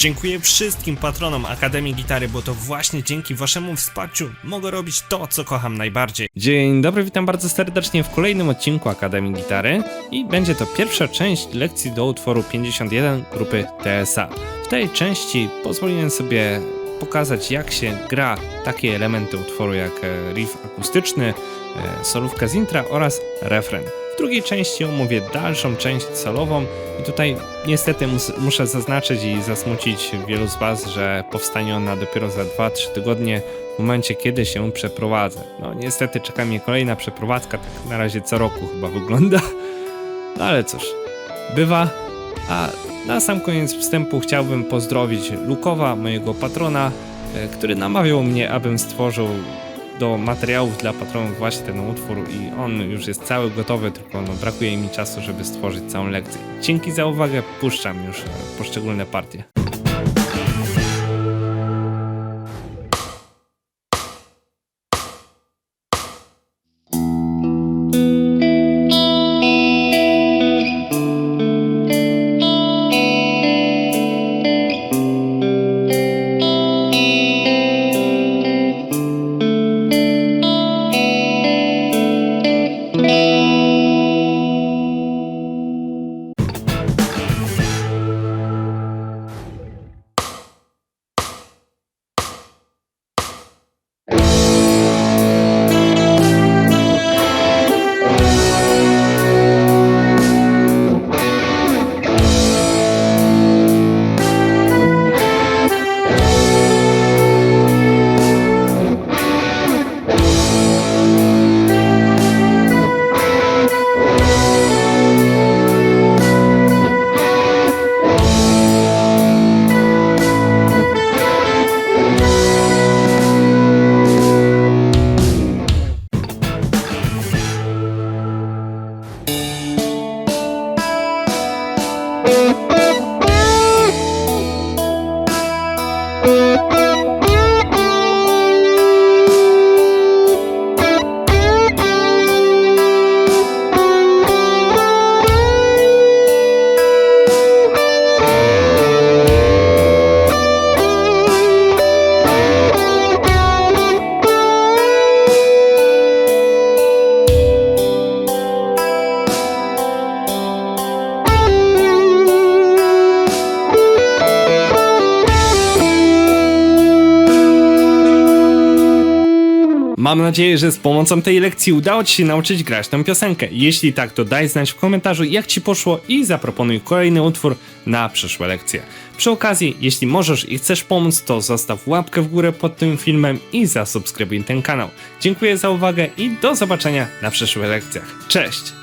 Dziękuję wszystkim patronom Akademii Gitary, bo to właśnie dzięki waszemu wsparciu mogę robić to, co kocham najbardziej. Dzień dobry, witam bardzo serdecznie w kolejnym odcinku Akademii Gitary i będzie to pierwsza część lekcji do utworu 51 grupy TSA. W tej części pozwoliłem sobie pokazać jak się gra takie elementy utworu jak e, riff akustyczny, e, solówka z intra oraz refren. Drugiej części omówię dalszą część solową i tutaj niestety mus, muszę zaznaczyć i zasmucić wielu z Was, że powstanie ona dopiero za 2-3 tygodnie w momencie kiedy się przeprowadzę. No niestety czeka mnie kolejna przeprowadzka, tak na razie co roku chyba wygląda. No ale cóż, bywa. A na sam koniec wstępu chciałbym pozdrowić Lukowa, mojego patrona, e, który namawiał mnie, abym stworzył do materiałów dla patronów właśnie ten utwór i on już jest cały gotowy, tylko no, brakuje mi czasu, żeby stworzyć całą lekcję. Dzięki za uwagę, puszczam już e, poszczególne partie. Mam nadzieję, że z pomocą tej lekcji udało Ci się nauczyć grać tę piosenkę. Jeśli tak, to daj znać w komentarzu, jak Ci poszło i zaproponuj kolejny utwór na przyszłe lekcje. Przy okazji, jeśli możesz i chcesz pomóc, to zostaw łapkę w górę pod tym filmem i zasubskrybuj ten kanał. Dziękuję za uwagę i do zobaczenia na przyszłych lekcjach. Cześć!